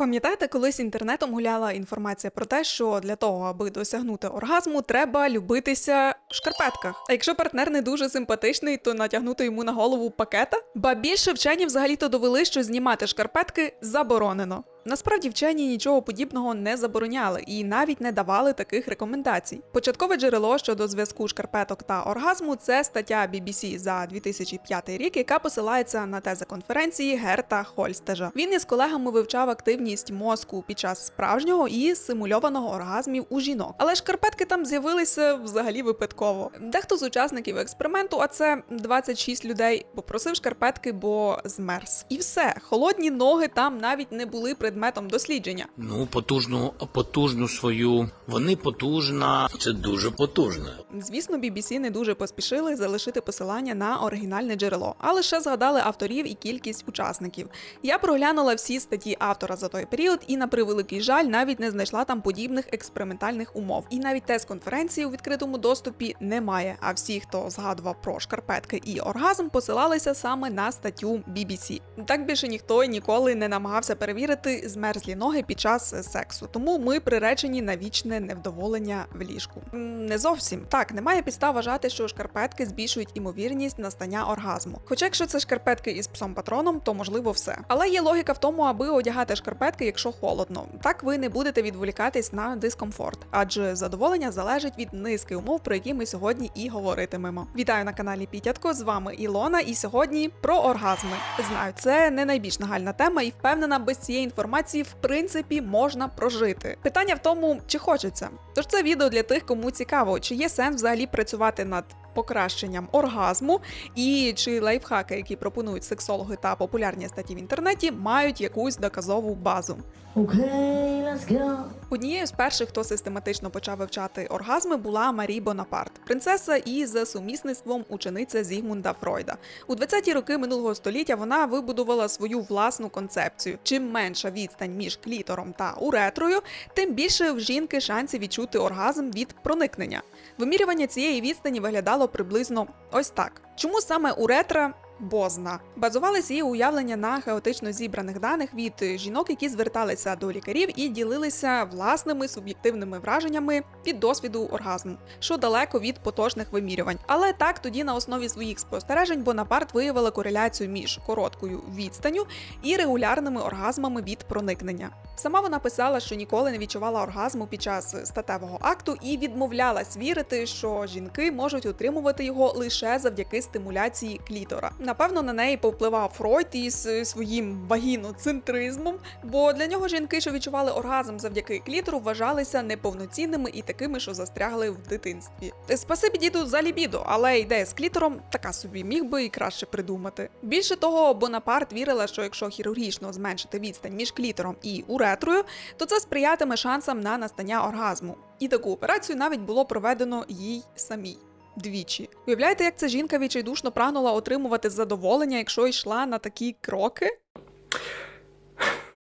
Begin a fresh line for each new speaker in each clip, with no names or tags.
Пам'ятаєте, колись інтернетом гуляла інформація про те, що для того, аби досягнути оргазму, треба любитися в шкарпетках. А якщо партнер не дуже симпатичний, то натягнути йому на голову пакета. Ба більше вчені взагалі-то довели, що знімати шкарпетки заборонено. Насправді вчені нічого подібного не забороняли і навіть не давали таких рекомендацій. Початкове джерело щодо зв'язку шкарпеток та оргазму це стаття BBC за 2005 рік, яка посилається на тези конференції Герта Хольстежа. Він із колегами вивчав активність мозку під час справжнього і симульованого оргазмів у жінок. Але шкарпетки там з'явилися взагалі випадково. Дехто з учасників експерименту, а це 26 людей, попросив шкарпетки, бо змерз. І все, холодні ноги там навіть не були предметом дослідження.
Ну, потужну, потужну свою. Вони потужна. Це дуже потужно.
Звісно, BBC не дуже поспішили залишити посилання на оригінальне джерело, а лише згадали авторів і кількість учасників. Я проглянула всі статті автора за той період і, на превеликий жаль, навіть не знайшла там подібних експериментальних умов. І навіть тест конференції у відкритому доступі немає. А всі, хто згадував про шкарпетки і оргазм, посилалися саме на статтю BBC. Так більше ніхто ніколи не намагався перевірити змерзлі ноги під час сексу. Тому ми приречені на вічне невдоволення в ліжку. Не зовсім так, немає підстав вважати, що шкарпетки збільшують імовірність настання оргазму. Хоча, якщо це шкарпетки із псом патроном, то можливо все. Але є логіка в тому, аби одягати шкарпетки, якщо холодно. Так ви не будете відволікатись на дискомфорт, адже задоволення залежить від низки умов, про які ми сьогодні і говоритимемо. Вітаю на каналі Пітятко. З вами Ілона, і сьогодні про оргазми. Знаю, це не найбільш нагальна тема, і впевнена, без цієї інформації в принципі можна прожити. Питання в тому, чи хочеться. Тож це відео для тих, кому цікаво, чи є сенс взагалі працювати над покращенням оргазму, і чи лайфхаки, які пропонують сексологи та популярні статті в інтернеті, мають якусь доказову базу.
Okay, let's go.
Однією з перших, хто систематично почав вивчати оргазми, була Марі Бонапарт, принцеса і за сумісництвом учениця Зігмунда Фройда. У 20-ті роки минулого століття вона вибудувала свою власну концепцію. Чим менша відстань між клітором та уретрою, тим більше в жінки шансів відчути оргазм від проникнення. Вимірювання цієї відстані виглядало приблизно ось так. Чому саме уретра? Бозна базувалися її уявлення на хаотично зібраних даних від жінок, які зверталися до лікарів і ділилися власними суб'єктивними враженнями від досвіду оргазму, що далеко від поточних вимірювань. Але так тоді на основі своїх спостережень Бонапарт виявила кореляцію між короткою відстанню і регулярними оргазмами від проникнення. Сама вона писала, що ніколи не відчувала оргазму під час статевого акту і відмовлялась вірити, що жінки можуть отримувати його лише завдяки стимуляції клітора. Напевно, на неї повпливав Фройд із е, своїм вагіноцентризмом, бо для нього жінки, що відчували оргазм завдяки клітору, вважалися неповноцінними і такими, що застрягли в дитинстві. Спасибі діду за лібідо, але ідея з клітором така собі міг би і краще придумати. Більше того, Бонапарт вірила, що якщо хірургічно зменшити відстань між клітором і уретрою, то це сприятиме шансам на настання оргазму. І таку операцію навіть було проведено їй самій. Двічі. Уявляєте, як ця жінка відчайдушно прагнула отримувати задоволення, якщо йшла на такі кроки?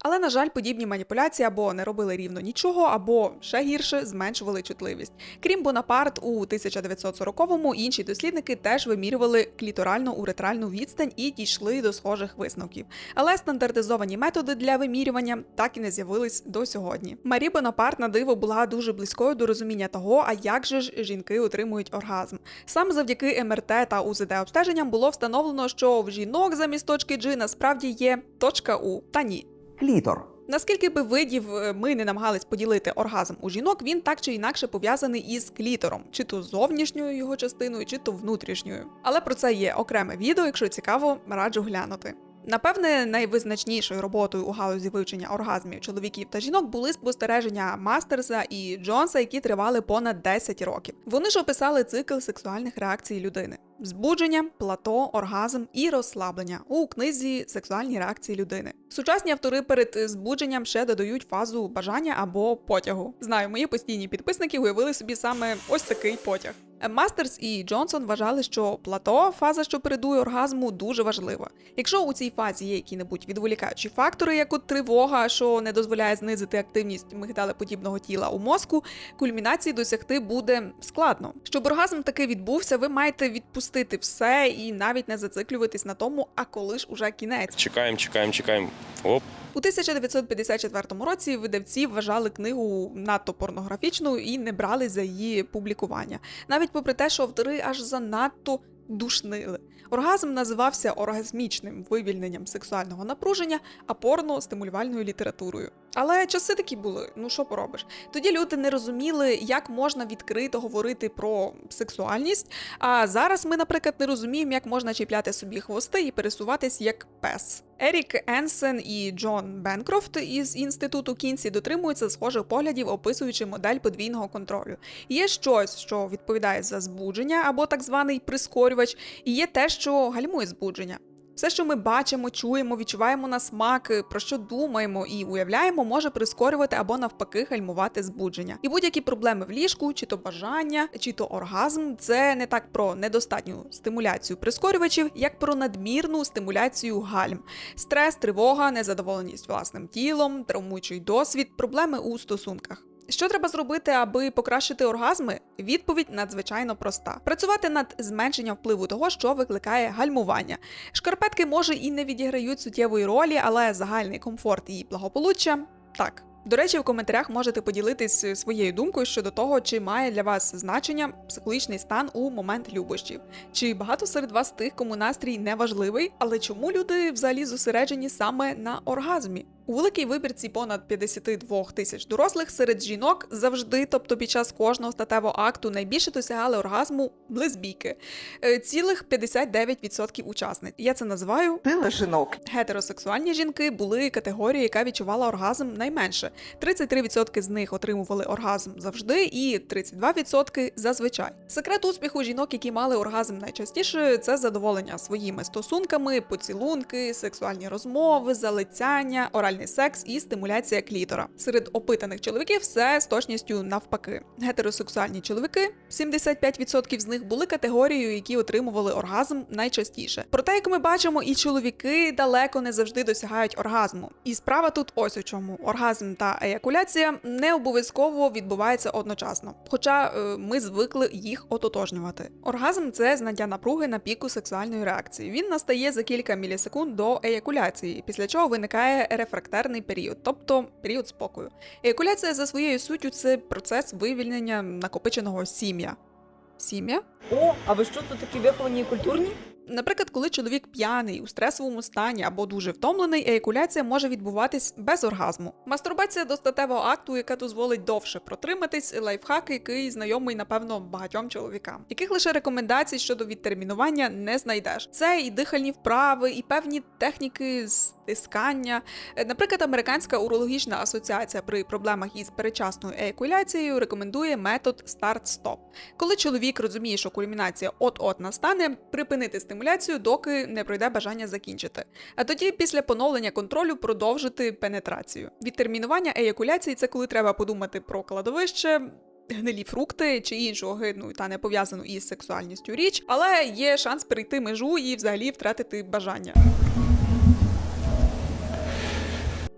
Але, на жаль, подібні маніпуляції або не робили рівно нічого, або ще гірше зменшували чутливість. Крім Бонапарт, у 1940-му інші дослідники теж вимірювали кліторально уретральну відстань і дійшли до схожих висновків. Але стандартизовані методи для вимірювання так і не з'явились до сьогодні. Марі Бонапарт на диво була дуже близькою до розуміння того, а як же ж жінки отримують оргазм. Саме завдяки МРТ та УЗД обстеженням було встановлено, що в жінок замість точки G насправді є точка У. Та ні.
Клітор.
Наскільки би видів е, ми не намагались поділити оргазм у жінок, він так чи інакше пов'язаний із клітором, чи то зовнішньою його частиною, чи то внутрішньою. Але про це є окреме відео, якщо цікаво, раджу глянути. Напевне, найвизначнішою роботою у галузі вивчення оргазмів чоловіків та жінок були спостереження Мастерса і Джонса, які тривали понад 10 років. Вони ж описали цикл сексуальних реакцій людини: збудження, плато, оргазм і розслаблення у книзі Сексуальні реакції людини. Сучасні автори перед збудженням ще додають фазу бажання або потягу. Знаю, мої постійні підписники уявили собі саме ось такий потяг. Мастерс і Джонсон вважали, що плато, фаза, що передує оргазму, дуже важлива. Якщо у цій фазі є які-небудь відволікаючі фактори, як от тривога, що не дозволяє знизити активність мигдалеподібного тіла у мозку, кульмінації досягти буде складно. Щоб оргазм таки відбувся, ви маєте відпустити відпустити все і навіть не зациклюватись на тому, а коли ж уже кінець.
Чекаємо, чекаємо, чекаємо. Оп,
У 1954 році видавці вважали книгу надто порнографічною і не брали за її публікування, навіть попри те, що автори аж занадто душнили. Оргазм називався оргазмічним вивільненням сексуального напруження, а порно стимулювальною літературою. Але часи такі були, ну що поробиш? Тоді люди не розуміли, як можна відкрито говорити про сексуальність. А зараз ми, наприклад, не розуміємо, як можна чіпляти собі хвости і пересуватись як пес. Ерік Енсен і Джон Бенкрофт із інституту Кінсі дотримуються схожих поглядів, описуючи модель подвійного контролю. Є щось, що відповідає за збудження або так званий прискорювач, і є те, що гальмує збудження. Все, що ми бачимо, чуємо, відчуваємо на смак, про що думаємо і уявляємо, може прискорювати або навпаки гальмувати збудження. І будь-які проблеми в ліжку, чи то бажання, чи то оргазм, це не так про недостатню стимуляцію прискорювачів, як про надмірну стимуляцію гальм. Стрес, тривога, незадоволеність власним тілом, травмуючий досвід, проблеми у стосунках. Що треба зробити, аби покращити оргазми? Відповідь надзвичайно проста: працювати над зменшенням впливу того, що викликає гальмування. Шкарпетки може і не відіграють суттєвої ролі, але загальний комфорт і благополуччя так. До речі, в коментарях можете поділитись своєю думкою щодо того, чи має для вас значення психологічний стан у момент любощів. Чи багато серед вас тих, кому настрій не важливий, але чому люди взагалі зосереджені саме на оргазмі? У великій вибірці понад 52 тисяч дорослих серед жінок завжди, тобто під час кожного статевого акту, найбільше досягали оргазму лесбійки. Е, Цілих 59% учасниць. Я це називаю
Сила жінок.
Гетеросексуальні жінки були категорією, яка відчувала оргазм найменше. 33% з них отримували оргазм завжди, і 32% зазвичай. Секрет успіху жінок, які мали оргазм найчастіше, це задоволення своїми стосунками, поцілунки, сексуальні розмови, залицяння, оральний секс і стимуляція клітора. Серед опитаних чоловіків все з точністю навпаки. Гетеросексуальні чоловіки, 75% з них були категорією, які отримували оргазм найчастіше. Проте, як ми бачимо, і чоловіки далеко не завжди досягають оргазму. І справа тут ось у чому: оргазм та еякуляція не обов'язково відбуваються одночасно, хоча е, ми звикли їх ототожнювати. Оргазм це знаття напруги на піку сексуальної реакції. Він настає за кілька мілісекунд до еякуляції, після чого виникає рефрактерний період, тобто період спокою. Еякуляція за своєю суттю це процес вивільнення накопиченого сім'я. Сім'я?
О, а ви що тут такі виховані і культурні?
Наприклад, коли чоловік п'яний у стресовому стані або дуже втомлений, еякуляція може відбуватись без оргазму. Мастурбація до статевого акту, яка дозволить довше протриматись, лайфхак, який знайомий, напевно, багатьом чоловікам, яких лише рекомендацій щодо відтермінування не знайдеш. Це і дихальні вправи, і певні техніки стискання. Наприклад, Американська урологічна асоціація при проблемах із передчасною еякуляцією рекомендує метод старт-стоп. Коли чоловік розуміє, що кульмінація от-от настане, припинити стимуляцію, доки не пройде бажання закінчити. А тоді, після поновлення контролю, продовжити пенетрацію. Відтермінування еякуляції це коли треба подумати про кладовище. Гнилі фрукти чи іншу огидну та не пов'язану із сексуальністю річ, але є шанс перейти межу і взагалі втратити бажання.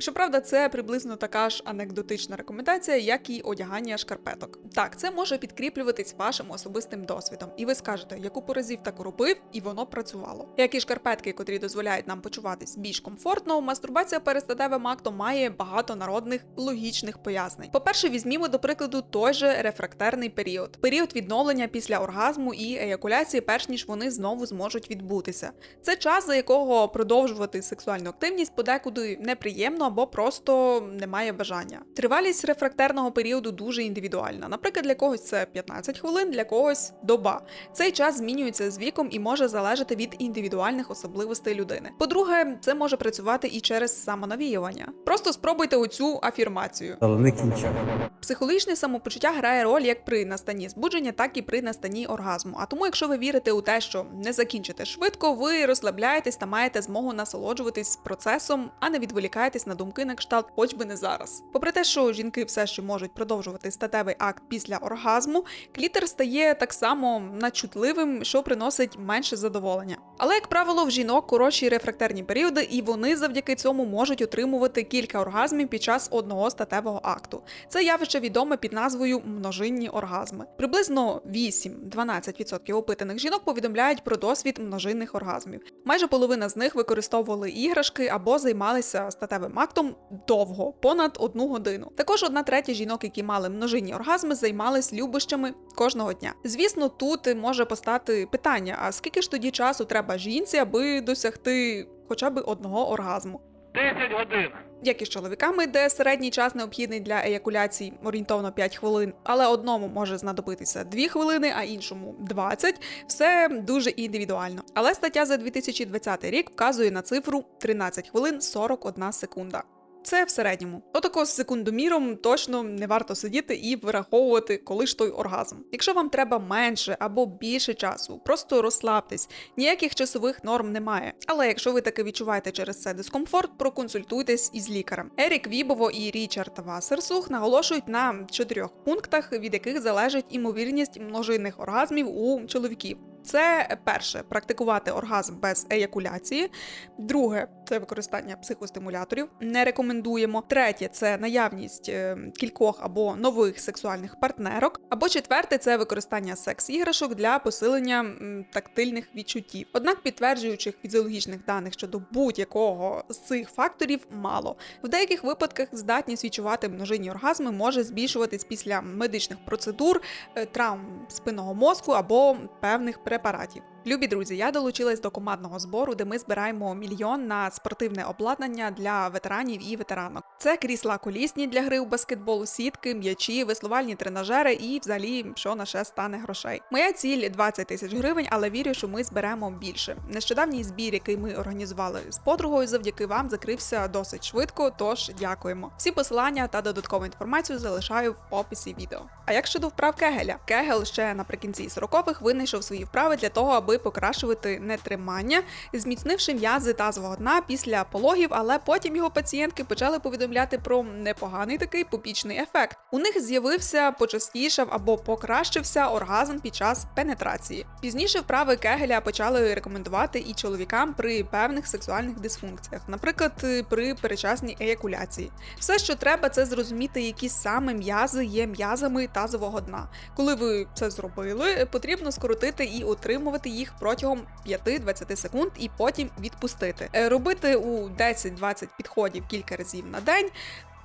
Щоправда, це приблизно така ж анекдотична рекомендація, як і одягання шкарпеток. Так, це може підкріплюватись вашим особистим досвідом, і ви скажете, яку поразів так робив, і воно працювало. Як і шкарпетки, котрі дозволяють нам почуватись більш комфортно, мастурбація перед статевим актом має багато народних логічних пояснень. По-перше, візьмімо до прикладу той же рефрактерний період, період відновлення після оргазму і еякуляції, перш ніж вони знову зможуть відбутися. Це час, за якого продовжувати сексуальну активність подекуди неприємно або просто немає бажання. Тривалість рефрактерного періоду дуже індивідуальна. Наприклад, для когось це 15 хвилин, для когось доба. Цей час змінюється з віком і може залежати від індивідуальних особливостей людини. По-друге, це може працювати і через самонавіювання. Просто спробуйте оцю афірмацію.
Але не кінчав.
Психологічне самопочуття грає роль як при настанні збудження, так і при настанні оргазму. А тому, якщо ви вірите у те, що не закінчите швидко, ви розслабляєтесь та маєте змогу насолоджуватись процесом, а не відволікаєтесь на думки на кшталт, хоч би не зараз. Попри те, що жінки все ще можуть продовжувати статевий акт після оргазму, клітер стає так само начутливим, що приносить менше задоволення. Але, як правило, в жінок коротші рефрактерні періоди, і вони завдяки цьому можуть отримувати кілька оргазмів під час одного статевого акту. Це явище відоме під назвою множинні оргазми. Приблизно 8-12% опитаних жінок повідомляють про досвід множинних оргазмів. Майже половина з них використовували іграшки або займалися статевим актом довго, понад одну годину. Також одна третя жінок, які мали множинні оргазми, займались любощами кожного дня. Звісно, тут може постати питання: а скільки ж тоді часу треба жінці, аби досягти хоча б одного оргазму?
10 годин.
Як і з чоловіками, де середній час необхідний для еякуляції орієнтовно 5 хвилин, але одному може знадобитися 2 хвилини, а іншому 20. Все дуже індивідуально. Але стаття за 2020 рік вказує на цифру 13 хвилин 41 секунда. Це в середньому. Отако з секундоміром точно не варто сидіти і вираховувати, коли ж той оргазм. Якщо вам треба менше або більше часу, просто розслабтесь. Ніяких часових норм немає. Але якщо ви таки відчуваєте через це дискомфорт, проконсультуйтесь із лікарем. Ерік Вібово і Річард Вассерсух наголошують на чотирьох пунктах, від яких залежить імовірність множинних оргазмів у чоловіків. Це перше практикувати оргазм без еякуляції. Друге це використання психостимуляторів. Не рекомендуємо. Третє це наявність е, кількох або нових сексуальних партнерок. Або четверте це використання секс-іграшок для посилення тактильних відчуттів. Однак підтверджуючих фізіологічних даних щодо будь-якого з цих факторів мало. В деяких випадках здатність відчувати множинні оргазми може збільшуватись після медичних процедур, е, травм спинного мозку або певних препаратів. Любі друзі, я долучилась до командного збору, де ми збираємо мільйон на спортивне обладнання для ветеранів і ветеранок. Це крісла колісні для гри у баскетбол, сітки, м'ячі, веслувальні тренажери і, взагалі, що на ще стане грошей. Моя ціль 20 тисяч гривень, але вірю, що ми зберемо більше. Нещодавній збір, який ми організували з подругою, завдяки вам закрився досить швидко. Тож дякуємо. Всі посилання та додаткову інформацію залишаю в описі відео. А як щодо вправ Кегеля, Кегел ще наприкінці 40-х винайшов свої вправи для того, аби покращувати нетримання, зміцнивши м'язи тазового дна після пологів, але потім його пацієнтки почали повідомляти про непоганий такий побічний ефект. У них з'явився, почастішав або покращився оргазм під час пенетрації. Пізніше вправи Кегеля почали рекомендувати і чоловікам при певних сексуальних дисфункціях, наприклад, при перечасній еякуляції. Все, що треба, це зрозуміти, які саме м'язи є м'язами тазового дна. Коли ви це зробили, потрібно скоротити і отримувати їх протягом 5-20 секунд і потім відпустити. Е, Робити у 10-20 підходів кілька разів на день.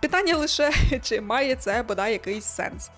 Питання лише чи має це бодай якийсь сенс.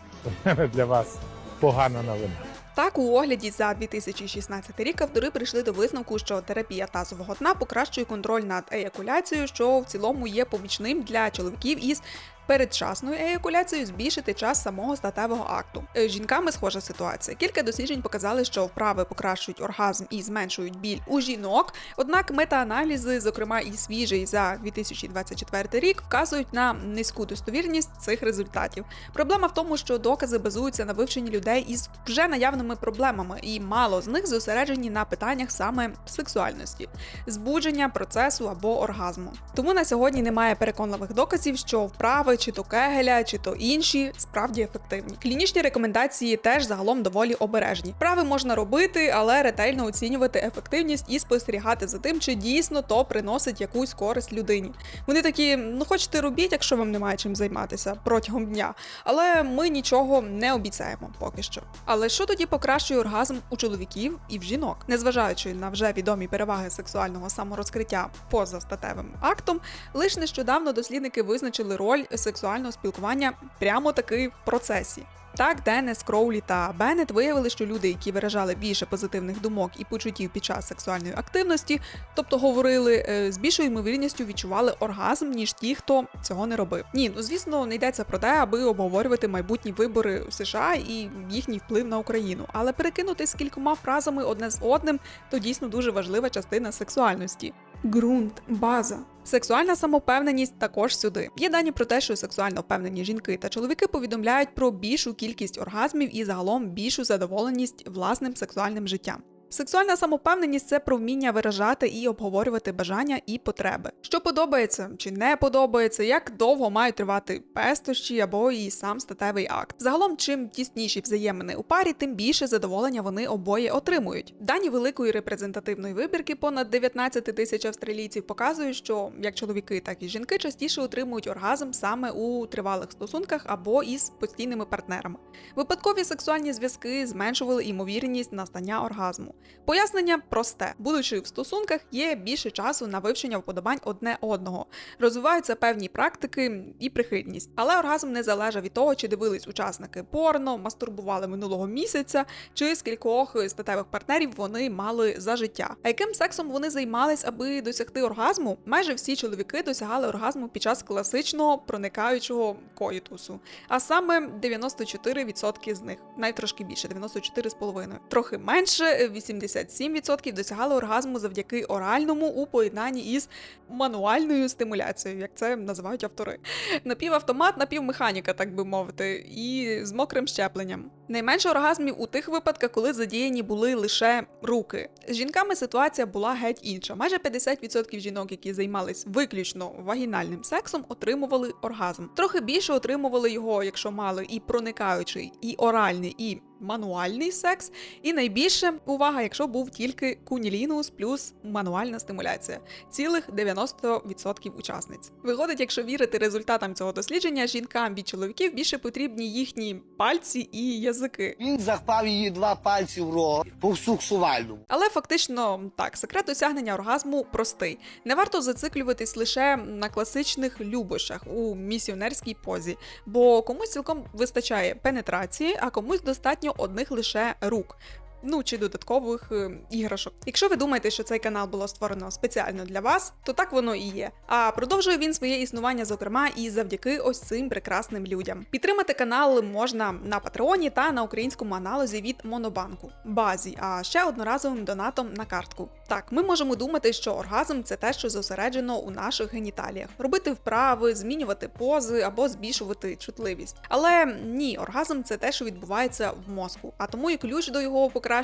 Для вас погана новина.
Так, у огляді за 2016 рік автори прийшли до висновку, що терапія тазового дна покращує контроль над еякуляцією, що в цілому є помічним для чоловіків із передчасною еякуляцією збільшити час самого статевого акту. Е, Жінками схожа ситуація. Кілька досліджень показали, що вправи покращують оргазм і зменшують біль у жінок. Однак мета-аналізи, зокрема і свіжий за 2024 рік, вказують на низьку достовірність цих результатів. Проблема в тому, що докази базуються на вивченні людей із вже наявними проблемами, і мало з них зосереджені на питаннях саме сексуальності, збудження, процесу або оргазму. Тому на сьогодні немає переконливих доказів, що вправи чи то кегеля, чи то інші справді ефективні. Клінічні рекомендації теж загалом доволі обережні. Вправи можна робити, але ретельно оцінювати ефективність і спостерігати за тим, чи дійсно то приносить якусь користь людині. Вони такі, ну хочете робіть, якщо вам немає чим займатися протягом дня. Але ми нічого не обіцяємо поки що. Але що тоді покращує оргазм у чоловіків і в жінок, незважаючи на вже відомі переваги сексуального саморозкриття поза статевим актом, лише нещодавно дослідники визначили роль сексуального спілкування прямо таки в процесі. Так, Денес, Кроулі та Беннет виявили, що люди, які виражали більше позитивних думок і почуттів під час сексуальної активності, тобто говорили е, з більшою ймовірністю відчували оргазм, ніж ті, хто цього не робив. Ні, ну звісно, не йдеться про те, аби обговорювати майбутні вибори в США і їхній вплив на Україну, але перекинути з кількома фразами одне з одним то дійсно дуже важлива частина сексуальності. Ґрунт, база. Сексуальна самовпевненість також сюди. Є дані про те, що сексуально впевнені жінки та чоловіки повідомляють про більшу кількість оргазмів і загалом більшу задоволеність власним сексуальним життям. Сексуальна самопевненість це про вміння виражати і обговорювати бажання і потреби. Що подобається чи не подобається, як довго мають тривати пестощі або і сам статевий акт. Загалом, чим тісніші взаємини у парі, тим більше задоволення вони обоє отримують. Дані великої репрезентативної вибірки понад 19 тисяч австралійців показують, що як чоловіки, так і жінки частіше отримують оргазм саме у тривалих стосунках або із постійними партнерами. Випадкові сексуальні зв'язки зменшували ймовірність настання оргазму. Пояснення просте: будучи в стосунках, є більше часу на вивчення вподобань одне одного, розвиваються певні практики і прихильність. Але оргазм не залежав від того, чи дивились учасники порно, мастурбували минулого місяця, чи з кількох статевих партнерів вони мали за життя. А яким сексом вони займались, аби досягти оргазму? Майже всі чоловіки досягали оргазму під час класичного проникаючого коїтусу, а саме 94% з них, навіть трошки більше, 94,5%. Трохи менше, 87% досягали оргазму завдяки оральному у поєднанні із мануальною стимуляцією, як це називають автори. Напівавтомат, напівмеханіка, так би мовити, і з мокрим щепленням. Найменше оргазмів у тих випадках, коли задіяні були лише руки. З жінками ситуація була геть інша. Майже 50% жінок, які займались виключно вагінальним сексом, отримували оргазм. Трохи більше отримували його, якщо мали і проникаючий, і оральний, і мануальний секс. І найбільше увага, якщо був тільки кунілінус плюс мануальна стимуляція цілих 90% учасниць. Виходить, якщо вірити результатам цього дослідження, жінкам від чоловіків більше потрібні їхні пальці і язики.
Він захпав її два пальці в рот по сексуальному.
Але фактично так, секрет досягнення оргазму простий. Не варто зациклюватись лише на класичних любошах у місіонерській позі, бо комусь цілком вистачає пенетрації, а комусь достатньо одних лише рук. Ну чи додаткових е, іграшок. Якщо ви думаєте, що цей канал було створено спеціально для вас, то так воно і є. А продовжує він своє існування, зокрема, і завдяки ось цим прекрасним людям. Підтримати канал можна на Патреоні та на українському аналозі від Монобанку, базі, а ще одноразовим донатом на картку. Так, ми можемо думати, що оргазм це те, що зосереджено у наших геніталіях, робити вправи, змінювати пози або збільшувати чутливість. Але ні, оргазм це те, що відбувається в мозку, а тому і ключ до його покращення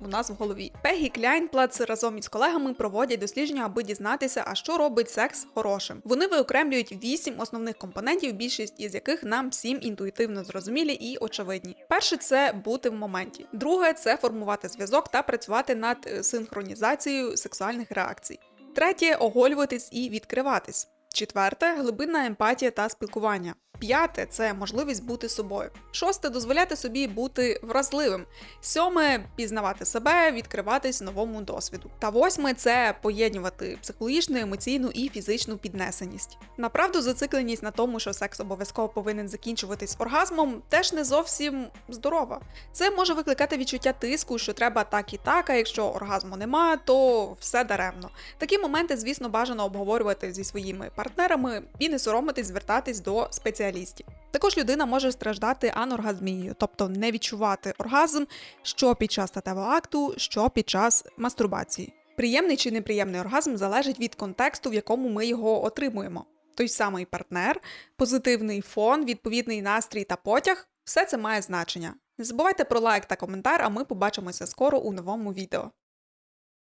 у нас в голові. Пегі Кляйнплац разом із колегами проводять дослідження, аби дізнатися, а що робить секс хорошим. Вони виокремлюють вісім основних компонентів, більшість із яких нам всім інтуїтивно зрозумілі і очевидні. Перше це бути в моменті. Друге це формувати зв'язок та працювати над е, синхронізацією сексуальних реакцій. Третє оголюватись і відкриватись. Четверте глибинна емпатія та спілкування. П'яте це можливість бути собою. Шосте дозволяти собі бути вразливим. Сьоме пізнавати себе, відкриватись новому досвіду. Та восьме це поєднувати психологічну, емоційну і фізичну піднесеність. Направду, зацикленість на тому, що секс обов'язково повинен закінчуватись оргазмом, теж не зовсім здорова. Це може викликати відчуття тиску, що треба так і так, а якщо оргазму нема, то все даремно. Такі моменти, звісно, бажано обговорювати зі своїми партнерами і не соромитись звертатись до спеціалістів. Також людина може страждати аноргазмією, тобто не відчувати оргазм, що під час статевого акту, що під час мастурбації. Приємний чи неприємний оргазм залежить від контексту, в якому ми його отримуємо. Той самий партнер, позитивний фон, відповідний настрій та потяг все це має значення. Не забувайте про лайк та коментар, а ми побачимося скоро у новому відео.